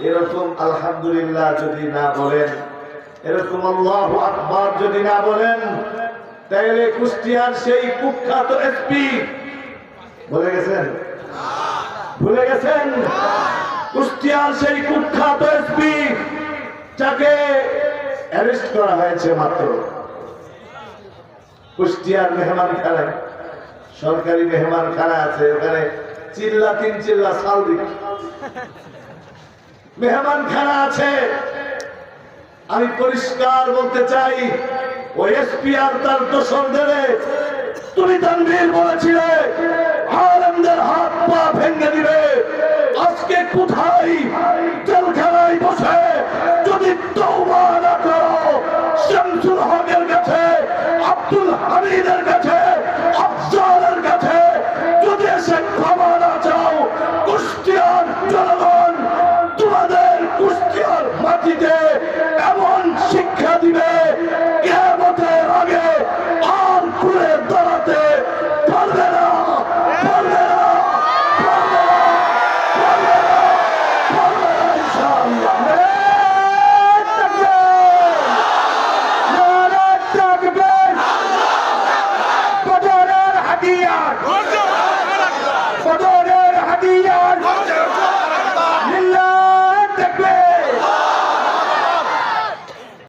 এরকম আলহামদুলিল্লাহ যদি না বলেন, এরকম আল্লাহ আকবার যদি না বলেন, তাইলে কুষ্টিয়ার সেই কুখ্যাত এসপি বলে গেছেন? ভুলে গেছেন? কুষ্টিয়ার সেই কুখ্যাত এসপি যাকে অ্যারেস্ট করা হয়েছে মাত্র। কুষ্টিয়ার মেহমান খানায় সরকারি মেহমান খানা আছে? ওখানে চিল্লা তিন চিল্লা সাল দিক। মেহমান খানা আছে। আমি পরিষ্কার বলতে চাই ওই এসপি আর তার দোষরদের তুমি তানভীর বলেছিলে, আলমদের হাত পা ভেঙে দিবে। আজকে কোথায় জেলখানায় বসে যদি তওবা না করো, শামসুল হকের কাছে, আব্দুল হামিদের কাছে, আফজালের কাছে যদি এসে ক্ষমা না চাও, কুষ্টিয়ার জনগণ দিয়া